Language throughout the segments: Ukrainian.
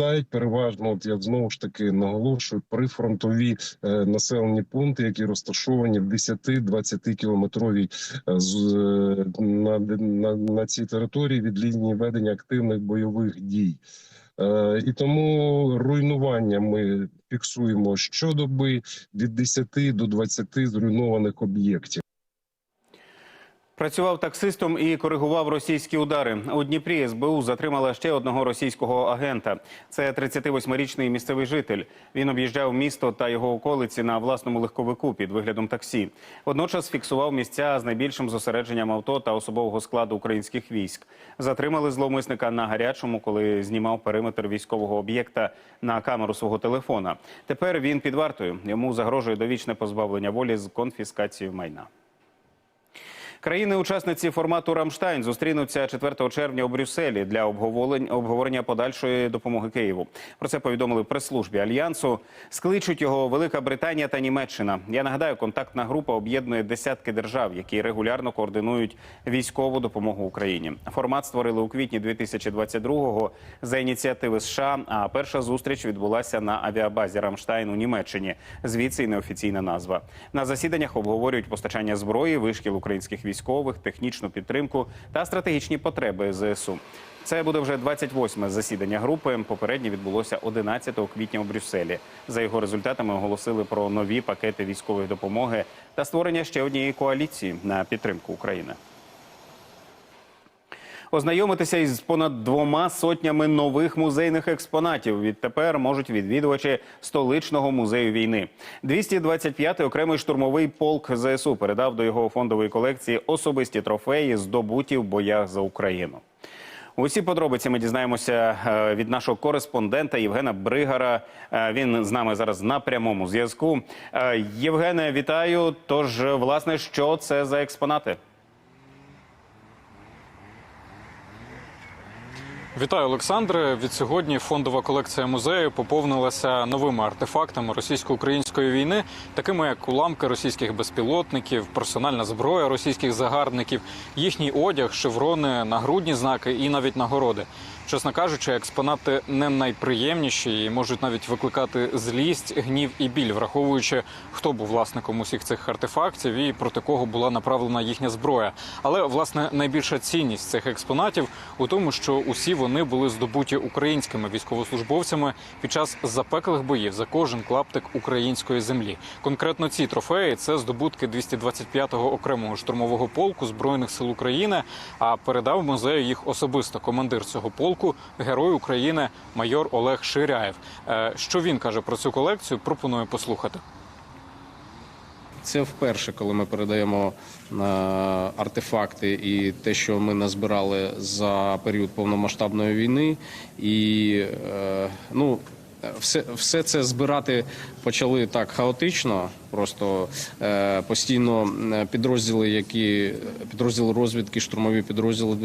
Дають переважно, от я знову ж таки наголошую, прифронтові е, населені пункти, які розташовані в 10-20 кілометровій е, е, на, на, на цій території від лінії ведення активних бойових дій. Е, і тому руйнування ми фіксуємо щодоби від 10 до 20 зруйнованих об'єктів. Працював таксистом і коригував російські удари. У Дніпрі СБУ затримала ще одного російського агента. Це 38-річний місцевий житель. Він об'їжджав місто та його околиці на власному легковику під виглядом таксі. Водночас фіксував місця з найбільшим зосередженням авто та особового складу українських військ. Затримали зловмисника на гарячому, коли знімав периметр військового об'єкта на камеру свого телефона. Тепер він під вартою. Йому загрожує довічне позбавлення волі з конфіскацією майна. Країни-учасниці формату Рамштайн зустрінуться 4 червня у Брюсселі для обговорення подальшої допомоги Києву. Про це повідомили прес-службі альянсу. Скличуть його Велика Британія та Німеччина. Я нагадаю, контактна група об'єднує десятки держав, які регулярно координують військову допомогу Україні. Формат створили у квітні 2022-го за ініціативи США. А перша зустріч відбулася на авіабазі Рамштайн у Німеччині. Звідси й неофіційна назва. На засіданнях обговорюють постачання зброї, вишкіл українських військових, технічну підтримку та стратегічні потреби ЗСУ. Це буде вже 28-ме засідання групи. Попереднє відбулося 11 квітня у Брюсселі. За його результатами оголосили про нові пакети військової допомоги та створення ще однієї коаліції на підтримку України. Ознайомитися із понад двома сотнями нових музейних експонатів відтепер можуть відвідувачі столичного музею війни. 225-й окремий штурмовий полк ЗСУ передав до його фондової колекції особисті трофеї, здобуті в боях за Україну. Усі подробиці ми дізнаємося е, від нашого кореспондента Євгена Бригара. Е, Він з нами зараз на прямому зв'язку. Е, Євгене, вітаю. Тож, власне, що це за експонати? Вітаю, Олександре. Від сьогодні фондова колекція музею поповнилася новими артефактами російсько-української війни, такими як уламки російських безпілотників, персональна зброя російських загарбників, їхній одяг, шеврони, нагрудні знаки і навіть нагороди. Чесно кажучи, експонати не найприємніші і можуть навіть викликати злість, гнів і біль, враховуючи, хто був власником усіх цих артефактів і проти кого була направлена їхня зброя. Але власне найбільша цінність цих експонатів у тому, що усі вони були здобуті українськими військовослужбовцями під час запеклих боїв за кожен клаптик української землі. Конкретно ці трофеї це здобутки 225-го окремого штурмового полку збройних сил України. А передав музею їх особисто командир цього полку, герой України майор Олег Ширяєв. Е, Що він каже про цю колекцію? Пропоную послухати. Це вперше, коли ми передаємо е, артефакти і те, що ми назбирали за період повномасштабної війни. І е, ну, все, все це збирати почали так хаотично. Просто е, постійно е, підрозділи, які підрозділи розвідки, штурмові підрозділи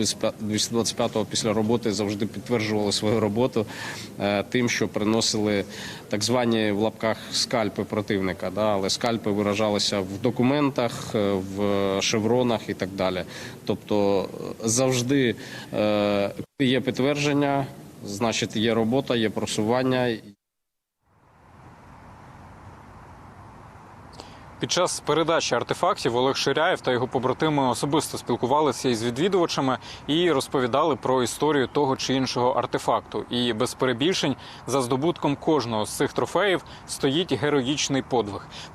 225-го після роботи завжди підтверджували свою роботу е, тим, що приносили так звані в лапках скальпи противника. Да? Але скальпи виражалися в документах, е, в шевронах і так далі. Тобто е, завжди е, є підтвердження, значить є робота, є просування. Під час передачі артефактів Олег Ширяєв та його побратими особисто спілкувалися із відвідувачами і розповідали про історію того чи іншого артефакту. І без перебільшень за здобутком кожного з цих трофеїв стоїть героїчний подвиг.